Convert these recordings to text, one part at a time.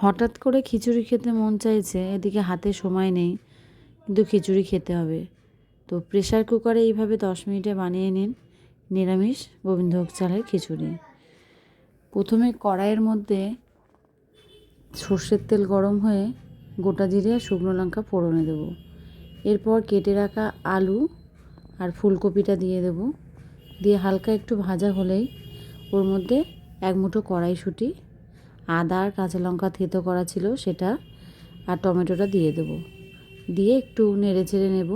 হঠাৎ করে খিচুড়ি খেতে মন চাইছে, এদিকে হাতে সময় নেই, কিন্তু খিচুড়ি খেতে হবে। তো প্রেশার কুকারে এইভাবে দশ মিনিটে বানিয়ে নিন নিরামিষ গোবিন্দভোগ চালের খিচুড়ি। প্রথমে কড়াইয়ের মধ্যে সর্ষের তেল গরম হয়ে গোটা জিরে আর শুকনো লঙ্কা ফোড়নে দেবো। এরপর কেটে রাখা আলু আর ফুলকপিটা দিয়ে দেবো। দিয়ে হালকা একটু ভাজা হলেই ওর মধ্যে এক মুঠো কড়াইশুঁটি আদা আর কাঁচা লঙ্কা থেতো করা ছিল সেটা, আর টমেটোটা দিয়ে দেবো। দিয়ে একটু নেড়ে চেড়ে নেব।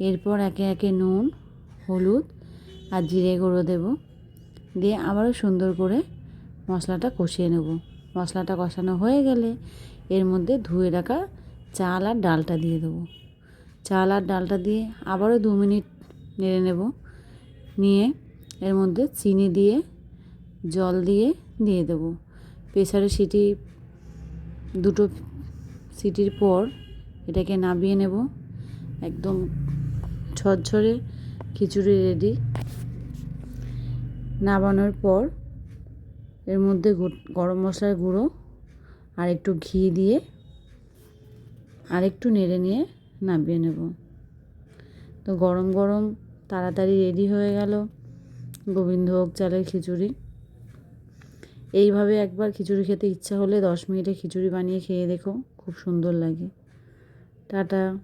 এরপর একে একে নুন, হলুদ আর জিরে গুঁড়ো দেব। দিয়ে আবারও সুন্দর করে মশলাটা কষিয়ে নেব। মশলাটা কষানো হয়ে গেলে এর মধ্যে ধুয়ে রাখা চাল আর ডালটা দিয়ে দেবো। চাল আর ডালটা দিয়ে আবারও দু মিনিট নেড়ে নেব। নিয়ে এর মধ্যে চিনি দিয়ে, জল দিয়ে দিয়ে দেবো। প্রেসারে সিটি দুটো সিটির পর এটাকে নামিয়ে নেব। একদম ঝরঝরে খিচুড়ি রেডি। নামানোর পর এর মধ্যে গরম মশলার গুঁড়ো আর একটু ঘি দিয়ে আর একটু নেড়ে নিয়ে নামিয়ে নেব। তো গরম গরম তাড়াতাড়ি রেডি হয়ে গেল। গোবিন্দভোগ চালের খিচুড়ি। এইভাবে একবার খিচুড়ি খেতে ইচ্ছা হলে দশ মিনিটে খিচুড়ি বানিয়ে খেয়ে দেখো, খুব সুন্দর লাগে। টাটা।